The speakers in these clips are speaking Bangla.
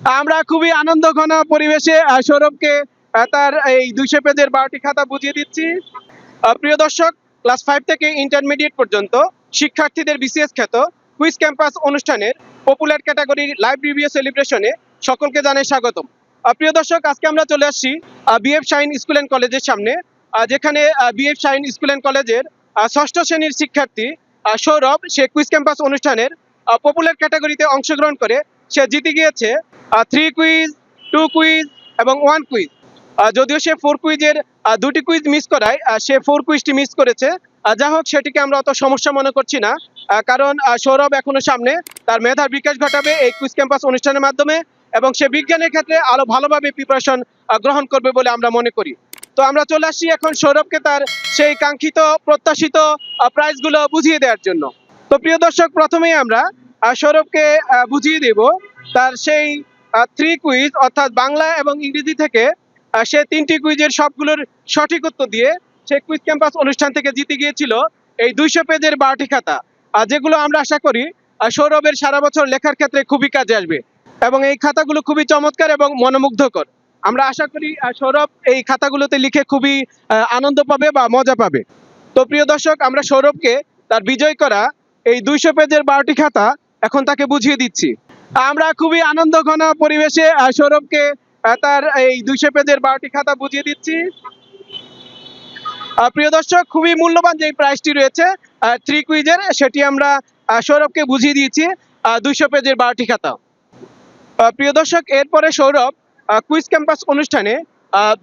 আমরা খুবই আনন্দ ঘন পরিবেশে সৌরভকে তার এই দুইশো পেজের বারোটি খাতা বুঝিয়ে দিচ্ছি। প্রিয় দর্শক, ক্লাস ফাইভ থেকে ইন্টারমিডিয়েট পর্যন্ত শিক্ষার্থীদের বিসিএস খ্যাত কুইজ ক্যাম্পাস অনুষ্ঠানের পপুলার ক্যাটাগরির লাইভ রিভিউ সেলিব্রেশনে সকলকে জানাই স্বাগতম। প্রিয় দর্শক, আজকে আমরা চলে আসছি বিএফ শাইন স্কুল অ্যান্ড কলেজের সামনে যেখানে বিএফ শাইন স্কুল অ্যান্ড কলেজের ষষ্ঠ শ্রেণির শিক্ষার্থী সৌরভ, সে কুইজ ক্যাম্পাস অনুষ্ঠানের পপুলার ক্যাটাগরিতে অংশগ্রহণ করে সে জিতে গিয়েছে থ্রি কুইজ টু কুইজ এবং ওয়ান কুইজ যদিও সে ফোর কুইজের দুটি কুইজ মিস করায় সে ফোর কুইজটি মিস করেছে। যা হোক, সেটিকে আমরা অত সমস্যা মনে করছি না। কারণ সৌরভ এখনও সামনে। তার মেধার বিকাশ ঘটাবে এই কুইজ ক্যাম্পাস অনুষ্ঠানের মাধ্যমে এবং সে বিজ্ঞানের ক্ষেত্রে আরও ভালোভাবে প্রিপারেশন গ্রহণ করবে বলে আমরা মনে করি। তো আমরা চলে আসছি এখন সৌরভকে তার সেই কাঙ্ক্ষিত, প্রত্যাশিত প্রাইজগুলো বুঝিয়ে দেওয়ার জন্য। তো প্রিয় দর্শক, প্রথমেই আমরা সৌরভকে বুঝিয়ে দেব। তার সেই থ্রি কুইজ অর্থাৎ বাংলা এবং ইংরেজি থেকে সে তিনটি কুইজের সবগুলোর সঠিক উত্তর দিয়ে সে কুইজ ক্যাম্পাস অনুষ্ঠান থেকে জিতে গিয়েছিল এই দুইশো পেজের বারোটি খাতা। আর যেগুলো আমরা আশা করি সৌরভের সারা বছর লেখার ক্ষেত্রে খুবই কাজে আসবে। এবং এই খাতাগুলো খুবই চমৎকার এবং মনোমুগ্ধকর। আমরা আশা করি সৌরভ এই খাতাগুলোতে লিখে খুবই আনন্দ পাবে বা মজা পাবে। তো প্রিয় দর্শক, আমরা সৌরভকে তার বিজয় করা এই দুইশো পেজের বারোটি খাতা এখন তাকে বুঝিয়ে দিচ্ছি। আমরা খুবই আনন্দ ঘন পরিবেশে সৌরভকে তার এই দুইশো পেজের বারোটি খাতা বুঝিয়ে দিচ্ছি। প্রিয় দর্শক, খুবই মূল্যবান যে প্রাইজটি রয়েছে থ্রি কুইজের সেটি আমরা সৌরভকে বুঝিয়ে দিয়েছি দুইশো পেজের বারোটি খাতা। প্রিয় দর্শক, এরপরে সৌরভ কুইজ ক্যাম্পাস অনুষ্ঠানে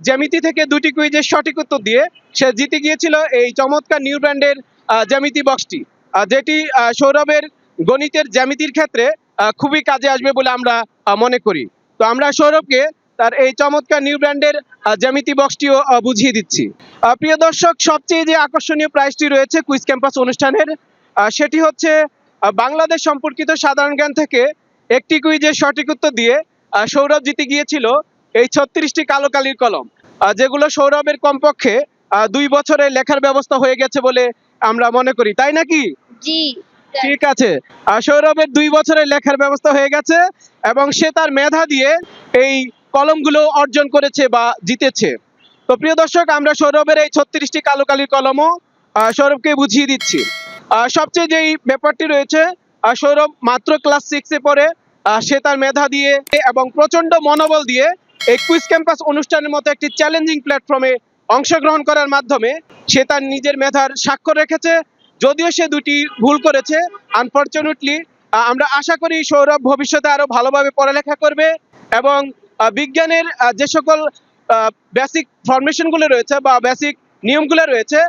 জ্যামিতি থেকে দুটি কুইজের সঠিক উত্তর দিয়ে সে জিতে গিয়েছিল এই চমৎকার নিউ ব্র্যান্ডের জ্যামিতি বক্সটি। যেটি সৌরভের গণিতের জ্যামিতির ক্ষেত্রে খুবই কাজে আসবে বলে আমরা মনে করি। তো আমরা সৌরভকে তার এই চমৎকার নিউ ব্র্যান্ডের জ্যামিতি বক্সটিও বুঝিয়ে দিচ্ছি। প্রিয় দর্শক, সবচেয়ে যে আকর্ষণীয় প্রাইজটি রয়েছে কুইজ ক্যাম্পাস অনুষ্ঠানের সেটি হচ্ছে বাংলাদেশ সম্পর্কিত সাধারণ জ্ঞান থেকে একটি কুইজের সঠিক উত্তর দিয়ে সৌরভ জিতে গিয়েছিল এই ছত্রিশটি কালো কালির কলম। যেগুলো সৌরভের কমপক্ষে দুই বছরে লেখার ব্যবস্থা হয়ে গেছে বলে আমরা মনে করি। তাই নাকি? জি। ঠিক আছে। সৌরভের দুই বছরের লেখার ব্যবস্থা হয়ে গেছে এবং সে তার মেধা দিয়ে এই কলমগুলো অর্জন করেছে বা জিতেছে। তো প্রিয় দর্শক, আমরা সৌরভের এই ছত্রিশটি কালো কালির কলমও সৌরভকে বুঝিয়ে দিচ্ছি। সবচেয়ে যেই ব্যাপারটি রয়েছে সৌরভ মাত্র ক্লাস সিক্সে পড়ে সে তার মেধা দিয়ে এবং প্রচণ্ড মনোবল দিয়ে এই কুইজ ক্যাম্পাস অনুষ্ঠানের মতো একটি চ্যালেঞ্জিং প্ল্যাটফর্মে অংশগ্রহণ করার মাধ্যমে সে তার নিজের মেধার স্বাক্ষর রেখেছে যদিও সে দুটি ভুল করেছে আনফর্চুনেটলি আমরা আশা করি সৌরভ ভবিষ্যতে আরও ভালোভাবে পড়ালেখা করবে এবং বিজ্ঞানের যে সকল বেসিক ফরমেশনগুলো রয়েছে বা বেসিক নিয়মগুলো রয়েছে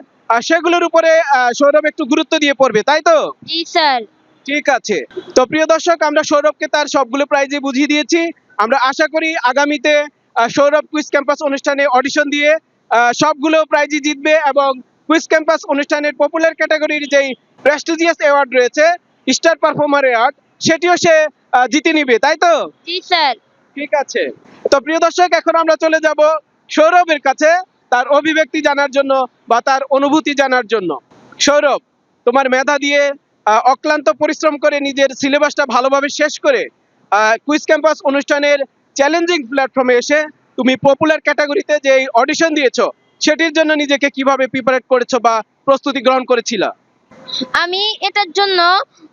সেগুলোর উপরে সৌরভ একটু গুরুত্ব দিয়ে পড়বে তাই তো? জি স্যার। ঠিক আছে। তো প্রিয় দর্শক আমরা সৌরভকে তার সবগুলো প্রাইজে বুঝিয়ে দিয়েছি। আমরা আশা করি আগামীতে সৌরভ কুইজ ক্যাম্পাস অনুষ্ঠানে অডিশন দিয়ে সবগুলো প্রাইজই জিতবে এবং কুইজ ক্যাম্পাস অনুষ্ঠানের পপুলার ক্যাটাগরির যেই প্রেস্টিজিয়াস অ্যাওয়ার্ড রয়েছে স্টার পারফর্মার অ্যাওয়ার্ড সেটিও সে জিতে নিবে তাই তো? জি স্যার। ঠিক আছে। তো প্রিয় দর্শক এখন আমরা চলে যাব সৌরভের কাছে তার অভিব্যক্তি জানার জন্য বা তার অনুভূতি জানার জন্য। সৌরভ তোমার মেধা দিয়ে অক্লান্ত পরিশ্রম করে নিজের সিলেবাসটা ভালোভাবে শেষ করে কুইজ ক্যাম্পাস অনুষ্ঠানের চ্যালেঞ্জিং প্ল্যাটফর্মে এসে তুমি পপুলার ক্যাটাগরিতে যে অডিশন দিয়েছ সেটির জন্য নিজেকে কীভাবে প্রিপারেট করেছ বা প্রস্তুতি গ্রহণ করেছিলা? আমি এটার জন্য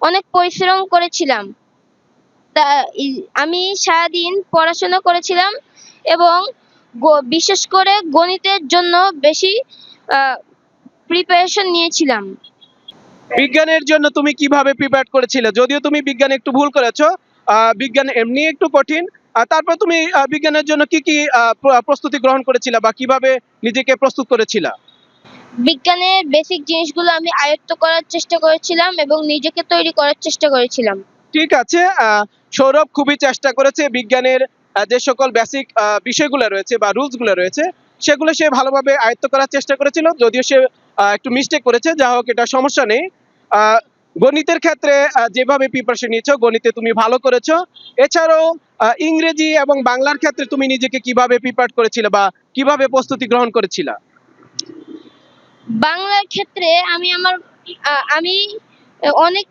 অনেক পরিশ্রম করেছিলাম। তা আমি সারাদিন পড়াশোনা করেছিলাম এবং বিশেষ করে গণিতের জন্য বেশি প্রিপারেশন নিয়েছিলাম। বিজ্ঞানের জন্য তুমি কীভাবে প্রিপেয়ার করেছিলে? যদিও তুমি বিজ্ঞানে একটু ভুল করেছ বিজ্ঞান এমনি একটু কঠিন তারপর তুমি বিজ্ঞানের জন্য কি কি প্রস্তুতি গ্রহণ করেছিলা বা কীভাবে নিজেকে প্রস্তুত করেছিলা? বিজ্ঞানের বেসিক জিনিসগুলো আমি আয়ত্ত করার চেষ্টা করেছিলাম এবং নিজেকে তৈরি করার চেষ্টা করেছিলাম। ঠিক আছে সৌরভ খুবই চেষ্টা করেছে বিজ্ঞানের যে সকল বেসিক বিষয়গুলো রয়েছে বা রুলসগুলো রয়েছে সেগুলো সে ভালোভাবে আয়ত্ত করার চেষ্টা করেছিল যদিও সে একটু মিস্টেক করেছে যা হোক এটা সমস্যা নেই। আহ, গণিতের ক্ষেত্রে যেভাবে প্রিপারেশন নিয়েছো গণিতে তুমি ভালো করেছ। এছাড়াও ইংরেজি এবং বাংলার ক্ষেত্রে তুমি নিজেকে কীভাবে প্রিপেয়ার করেছিলে বা কীভাবে প্রস্তুতি গ্রহণ করেছিলা? বাংলার ক্ষেত্রে আমি আমার আমি অনেক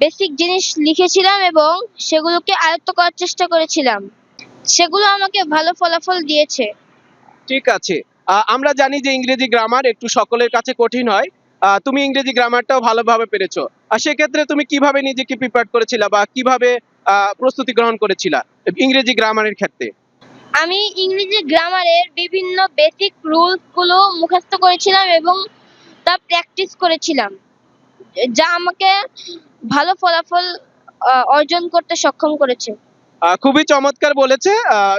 বেসিক জিনিস লিখেছিলাম এবং সেগুলোকে আয়ত্ত করার চেষ্টা করেছিলাম। সেগুলো আমাকে ভালো ফলাফল দিয়েছে। ঠিক আছে। আমরা জানি যে ইংরেজি গ্রামার একটু সকলের কাছে কঠিন হয়। তুমি ইংরেজি গ্রামারটাও ভালোভাবে পেরেছ। আর সেক্ষেত্রে তুমি কীভাবে নিজেকে প্রিপেয়ার করেছিলা বা কীভাবে প্রস্তুতি গ্রহণ করেছিলা ইংরেজি গ্রামারের ক্ষেত্রে? আমি ইংরেজি গ্রামারের বিভিন্ন বেসিক রুলসগুলো মুখস্থ করেছিলাম এবং তা প্র্যাকটিস করেছিলাম যা আমাকে ভালো ফলাফল অর্জন করতে সক্ষম করেছে। খুবই চমৎকার বলেছে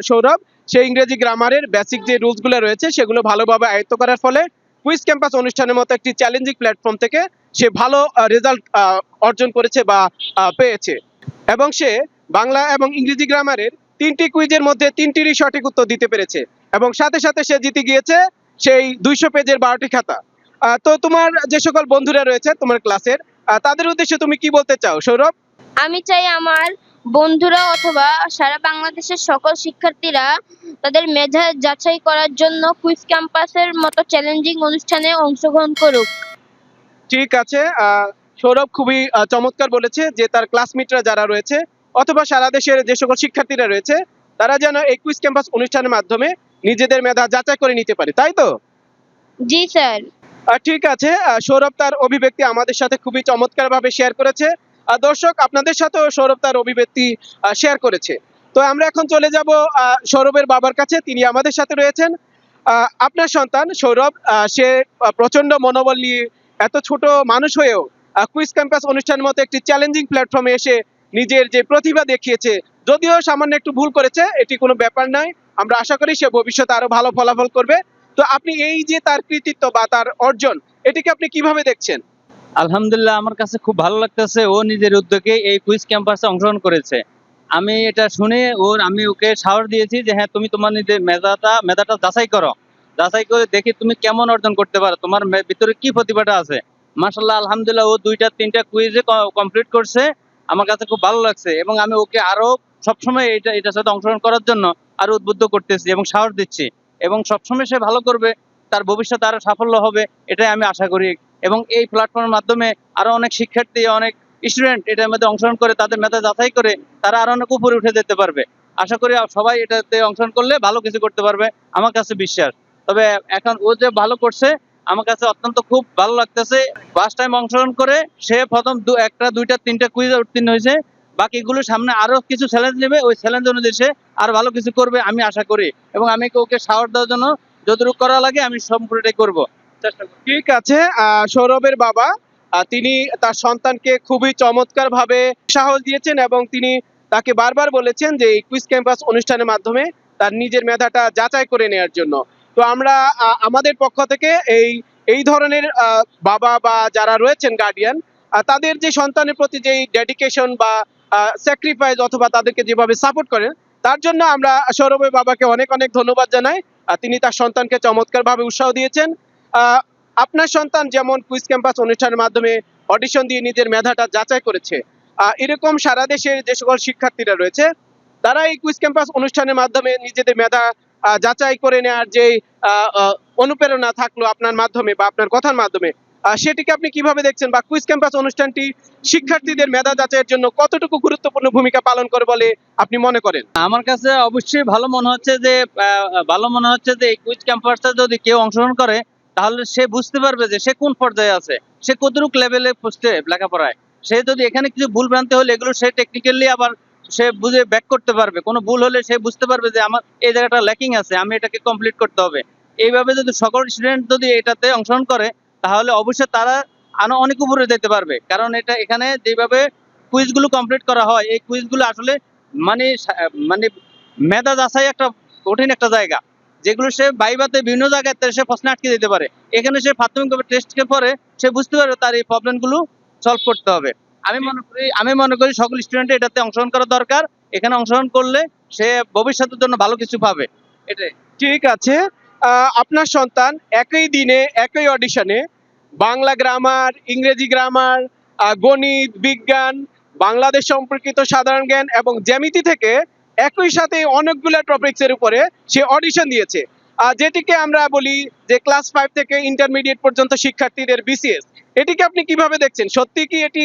সৌরভ। সে ইংরেজি গ্রামারের বেসিক যে রুলসগুলো রয়েছে সেগুলো ভালোভাবে আয়ত্ত করার ফলে কুইজ ক্যাম্পাস অনুষ্ঠানের মতো একটি চ্যালেঞ্জিং প্ল্যাটফর্ম থেকে সে ভালো রেজাল্ট অর্জন করেছে বা পেয়েছে। এবং সে বাংলা এবং ইংরেজি গ্রামারের তিনটি কুইজের মধ্যে তিনটিরই সঠিক উত্তর দিতে পেরেছে। এবং সাথে সাথে সে জিতে গিয়েছে সেই দুইশো পেজের বারোটি খাতা। তো তোমার যে সকল বন্ধুরা রয়েছে তোমার ক্লাসের তাদের উদ্দেশ্যে তুমি কি বলতে চাও, সৌরভ? আমি চাই আমার বন্ধুরা অথবা সারা বাংলাদেশের সকল শিক্ষার্থীরা তাদের মেধা যাচাই করার জন্য কুইজ ক্যাম্পাসের মতো চ্যালেঞ্জিং অনুষ্ঠানে অংশগ্রহণ করুক। ঠিক আছে সৌরভ খুবই চমৎকার বলেছে যে তার ক্লাসমেটরা যারা রয়েছে অথবা সারা দেশের যে সকল শিক্ষার্থীরা রয়েছে তারা যেন এই কুইজ ক্যাম্পাস অনুষ্ঠানের মাধ্যমে নিজেদের মেধা যাচাই করে নিতে পারে তাই তো? জি স্যার। ঠিক আছে সৌরভ তার অভিব্যক্তি আমাদের সাথে খুবই চমৎকার ভাবে শেয়ার করেছে। দর্শক আপনাদের সাথেও সৌরভ তার অভিব্যক্তি শেয়ার করেছে। তো আমরা এখন চলে যাব সৌরভের বাবার কাছে। তিনি আমাদের সাথে রয়েছেন। আপনার সন্তান সৌরভ সে প্রচণ্ড মনোবল নিয়ে এত ছোট মানুষ হয়েও কুইজ ক্যাম্পাস অনুষ্ঠানের মতো একটি চ্যালেঞ্জিং প্ল্যাটফর্মে এসে নিজের যে প্রতিভা দেখিয়েছে, যদিও সামান্য একটু ভুল করেছে, এটি কোনো ব্যাপার নয়। আমরা আশা করি সে ভবিষ্যতে আরও ভালো ফলাফল করবে। তো আপনি এই যে তার কৃতিত্ব বা তার অর্জন, এটিকে আপনি কীভাবে দেখছেন? আলহামদুলিল্লাহ, আমার কাছে খুব ভালো লাগতেছে ও নিজের উদ্যোগে এই কুইজ ক্যাম্পাসে অংশগ্রহণ করেছে। আমি এটা শুনে ওর, আমি ওকে সাহস দিয়েছি যে হ্যাঁ তুমি তোমার নিজের মেধাটা মেধাটা যাচাই করো। যাচাই করে দেখি তুমি কেমন অর্জন করতে পারো, তোমার ভিতরে কি প্রতিভাটা আছে। মাশাল্লাহ আলহামদুলিল্লাহ ও দুইটা, তিনটা কুইজে কমপ্লিট করছে। আমার কাছে খুব ভালো লাগছে এবং আমি ওকে আরও সবসময় এটা এটার সাথে অংশগ্রহণ করার জন্য আরও উদ্বুদ্ধ করতেছি এবং সাহস দিচ্ছি। এবং সবসময় সে ভালো করবে, তার ভবিষ্যতে আরও সাফল্য হবে, এটাই আমি আশা করি এবং এই প্ল্যাটফর্মের মাধ্যমে আরও অনেক শিক্ষার্থী, অনেক স্টুডেন্ট এটার মধ্যে অংশগ্রহণ করে, তাদের মেধা যাচাই করে তারা আরও অনেক উপরে উঠে যেতে পারবে। আশা করি সবাই এটাতে অংশগ্রহণ করলে ভালো কিছু করতে পারবে, আমার কাছে বিশ্বাস। তবে এখন ও যে ভালো করছে, আমার কাছে অত্যন্ত খুব ভালো লাগতেছে। ফার্স্ট টাইম অংশগ্রহণ করে, সে প্রথম দু একটা, দুইটা, তিনটা কুইজ উত্তীর্ণ হয়েছে। বাকিগুলো সামনে আরও কিছু চ্যালেঞ্জ নেবে, ওই চ্যালেঞ্জ অনুযায়ী সে আর ভালো কিছু করবে, আমি আশা করি। এবং আমি ওকে সাহস দেওয়ার জন্য যতটুকু করা লাগে, আমি সম্পূর্ণটাই করব। ঠিক আছে সৌরভের বাবা তিনি তার সন্তানকে খুবই চমৎকার ভাবে সাহস দিয়েছেন এবং তিনি তাকে বারবার বলেছেন যে কুইজ ক্যাম্পাস অনুষ্ঠানের মাধ্যমে তার নিজের মেধাটা যাচাই করে নেওয়ার জন্য। তো আমরা আমাদের পক্ষ থেকে এই এই ধরনের বাবা বা যারা রয়েছেন গার্ডিয়ান তাদের যে সন্তানের প্রতি যে ডেডিকেশন বা স্যাক্রিফাইস অথবা তাদেরকে যেভাবে সাপোর্ট করেন, তার জন্য আমরা সৌরভের বাবাকে অনেক অনেক ধন্যবাদ জানাই। তিনি তার সন্তানকে চমৎকার ভাবে উৎসাহ দিয়েছেন। আপনার সন্তান যেমন কুইজ ক্যাম্পাস অনুষ্ঠানের মাধ্যমে অডিশন দিয়ে নিজের মেধাটা যাচাই করেছে এরকম সারা দেশের যে সকল শিক্ষার্থীরা রয়েছে, তারা এই কুইজ ক্যাম্পাস অনুষ্ঠানের মাধ্যমে নিজেদের মেধা যাচাই করে নেওয়ার যে অনুপ্রেরণা থাকল আপনার মাধ্যমে বা আপনার কথার মাধ্যমে সেটিকে আপনি কীভাবে দেখছেন বা কুইজ ক্যাম্পাস অনুষ্ঠানটি শিক্ষার্থীদের মেধা যাচাইয়ের জন্য কতটুকু গুরুত্বপূর্ণ ভূমিকা পালন করে বলে আপনি মনে করেন? আমার কাছে অবশ্যই ভালো মনে হচ্ছে যে ভালো মনে হচ্ছে যে এই কুইজ ক্যাম্পাসটা যদি কেউ অংশগ্রহণ করে তাহলে সে বুঝতে পারবে যে সে কোন পর্যায়ে আছে। সে কতটুকু লেভেলে পোস্টে লেখাপড়ায়। সে যদি এখানে কিছু ভুল ভ্রান্তি হলে এগুলো সে টেকনিক্যালি আবার সে বুঝে ব্যাক করতে পারবে। কোনো ভুল হলে সে বুঝতে পারবে যে আমার এই জায়গাটা ল্যাকিং আছে, আমি এটাকে কমপ্লিট করতে হবে। এইভাবে যদি সকল স্টুডেন্ট যদি এটাতে অংশগ্রহণ করে, তাহলে অবশ্যই তারা আরও অনেক উপরে যেতে পারবে। কারণ এটা এখানে যেভাবে কুইজগুলো কমপ্লিট করা হয়, এই কুইজগুলো আসলে মানে মানে মেধা যাচাই একটা কঠিন একটা জায়গা। যেগুলো সে বাইবাতে বিভিন্ন জায়গায় সে প্রশ্ন আটকে দিতে পারে। এখানে সে প্রাথমিকভাবে টেস্টকে পরে সে বুঝতে পারবে তার এই প্রবলেমগুলো সলভ করতে হবে। আমি মনে করি, আমি মনে করি সকল স্টুডেন্ট এটাতে অংশগ্রহণ করা দরকার। এখানে অংশগ্রহণ করলে সে ভবিষ্যতের জন্য ভালো কিছু পাবে। এটাই। ঠিক আছে। আপনার সন্তান একই দিনে, একই অডিশনে বাংলা গ্রামার ইংরেজি গ্রামার গণিত, বিজ্ঞান, বাংলাদেশ সম্পর্কিত সাধারণ জ্ঞান এবং জ্যামিতি থেকে একই সাথে অনেকগুলো টপিকস এর উপরে সে অডিশন দিয়েছে। যেটিকে আমরা বলি যে ক্লাস ফাইভ থেকে ইন্টারমিডিয়েট পর্যন্ত শিক্ষার্থীদের বিসিএস এটিকে আপনি কীভাবে দেখছেন? সত্যি কি এটি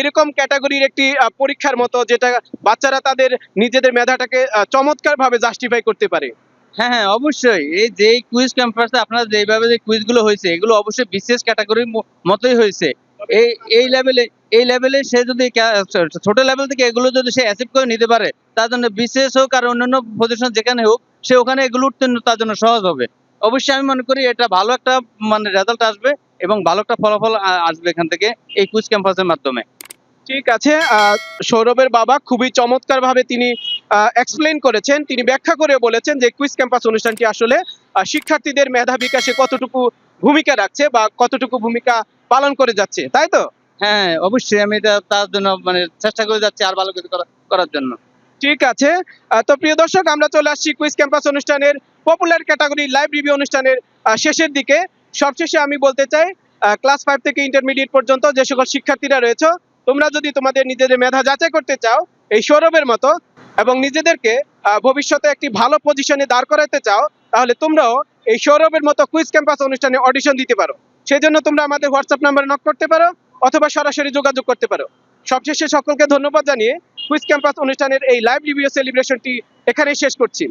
এরকম ক্যাটাগরির একটি পরীক্ষার মতো যেটা বাচ্চারা তাদের নিজেদের মেধাটাকে চমৎকার ভাবে জাস্টিফাই করতে পারে? হ্যাঁ হ্যাঁ অবশ্যই। এই যে কুইজ ক্যাম্পাসে আপনার যেভাবে যে কুইজগুলো হয়েছে, এগুলো অবশ্যই বিশেষ ক্যাটাগরির মতোই হয়েছে। এই এই লেভেলে এই লেভেলে সে যদি ছোট লেভেল থেকে এগুলো যদি সে অ্যাচিভ করে নিতে পারে, তার জন্য বিশেষ হোক আর অন্যান্য পজিশন যেখানে হোক, সে ওখানে এগুলো উত্তীর্ণ তার জন্য সহজ হবে। অবশ্যই আমি মনে করি এটা ভালো একটা মানে রেজাল্ট আসবে এবং ভালো একটা ফলাফল আসবে এখান থেকে এই কুইজ ক্যাম্পাসের মাধ্যমে। ঠিক আছে সৌরভের বাবা খুবই চমৎকার ভাবে তিনি এক্সপ্লেন করেছেন, তিনি ব্যাখ্যা করে বলেছেন যে কুইজ ক্যাম্পাস অনুষ্ঠানটি আসলে শিক্ষার্থীদের মেধা বিকাশে কতটুকু ভূমিকা রাখছে বা কতটুকু ভূমিকা পালন করে যাচ্ছে তাই তো? হ্যাঁ অবশ্যই আমি এটা তার জন্য মানে চেষ্টা করে যাচ্ছি আর ভালো কিছু করার জন্য। ঠিক আছে। তো প্রিয় দর্শক আমরা চলে আসছি কুইজ ক্যাম্পাস অনুষ্ঠানের পপুলার ক্যাটাগরি লাইভ রিভিউ অনুষ্ঠানের শেষের দিকে। সবশেষে আমি বলতে চাই ক্লাস ফাইভ থেকে ইন্টারমিডিয়েট পর্যন্ত যে সকল শিক্ষার্থীরা রয়েছে তোমরা যদি তোমাদের নিজেদের মেধা যাচাই করতে চাও এই সৌরভের মতো এবং নিজেদেরকে ভবিষ্যতে একটি ভালো পজিশনে দাঁড় করাতে চাও তাহলে তোমরাও এই সৌরভের মতো কুইজ ক্যাম্পাস অনুষ্ঠানে অডিশন দিতে পারো। সেই জন্য তোমরা আমাদের হোয়াটসঅ্যাপ নাম্বারে নক করতে পারো অথবা সরাসরি যোগাযোগ করতে পারো। সবশেষে সকলকে ধন্যবাদ জানিয়ে কুইজ ক্যাম্পাস অনুষ্ঠানের এই লাইভ রিভিউ সেলিব্রেশনটি এখানেই শেষ করছি।